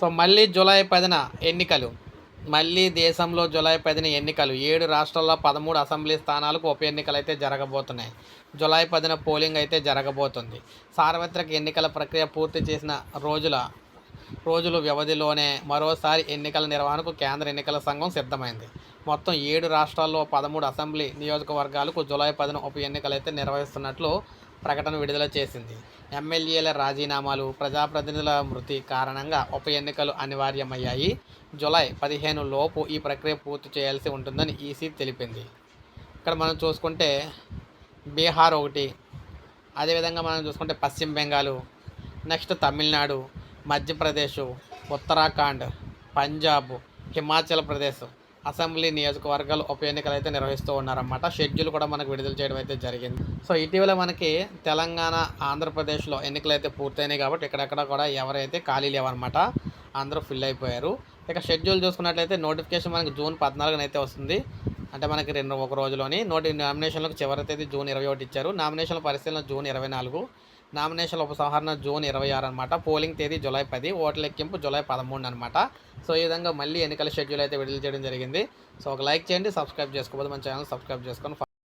So మళ్ళీ July పదిన ఎన్నికలు. మళ్ళీ దేశంలో జూలై పదిన ఎన్నికలు. ఏడు రాష్ట్రాల్లో పదమూడు అసెంబ్లీ స్థానాలకు ఉప ఎన్నికలు అయితే జరగబోతున్నాయి. జూలై పదిన పోలింగ్ అయితే జరగబోతుంది. సార్వత్రిక ఎన్నికల ప్రక్రియ పూర్తి చేసిన రోజుల రోజుల వ్యవధిలోనే మరోసారి ఎన్నికల నిర్వహణకు కేంద్ర ఎన్నికల సంఘం సిద్ధమైంది. మొత్తం ఏడు రాష్ట్రాల్లో పదమూడు అసెంబ్లీ నియోజకవర్గాలకు జూలై పదిన ఉప ఎన్నికలు అయితే నిర్వహిస్తున్నట్లు ప్రకటన విడుదల చేసింది. ఎమ్మెల్యేల రాజీనామాలు ప్రజాప్రతినిధుల మృతి కారణంగా ఉప ఎన్నికలు అనివార్యమయ్యాయి. జులై పదిహేను లోపు ఈ ప్రక్రియ పూర్తి చేయాల్సి ఉంటుందని ఈసీ తెలిపింది. ఇక్కడ మనం చూసుకుంటే బీహార్ ఒకటి అదేవిధంగా మనం చూసుకుంటే పశ్చిమ బెంగాల్ నెక్స్ట్ తమిళనాడు మధ్యప్రదేశ్ ఉత్తరాఖండ్ పంజాబ్ హిమాచల్ ప్రదేశ్. అసెంబ్లీ నియోజకవర్గాలు ఉప ఎన్నికలు అయితే నిర్వహిస్తూ ఉన్నారన్నమాట. షెడ్యూల్ కూడా మనకు విడుదల చేయడం అయితే జరిగింది. సో ఇటీవల మనకి తెలంగాణ ఆంధ్రప్రదేశ్లో ఎన్నికలు అయితే పూర్తయినాయి కాబట్టి ఇక్కడెక్కడ కూడా ఎవరైతే ఖాళీ లేవన్నమాట అందరూ ఫిల్ అయిపోయారు. ఇక షెడ్యూల్ చూసుకున్నట్లయితే నోటిఫికేషన్ మనకి జూన్ పద్నాలుగున అయితే వస్తుంది. అంటే మనకి రెండు ఒక రోజులోని నోటి నామినేషన్లకు చివరి తేదీ జూన్ ఇరవై ఒకటి ఇచ్చారు. నామినేషన్ల పరిశీలన జూన్ ఇరవై నాలుగు. నామినేషన్ల ఉపసంహరణ జూన్ ఇరవై ఆరు అనమాట పోలింగ్ తేదీ జూలై పది ఓట్ల లెక్కింపు జూలై పదమూడు అనమాట సో ఈ విధంగా మళ్ళీ ఎన్నికల షెడ్యూల్ అయితే విడుదల చేయడం జరిగింది. సో ఒక లైక్ చేయండి సబ్స్క్రైబ్ చేసుకోకపోతే మన ఛానల్ సబ్స్క్రైబ్ చేసుకొని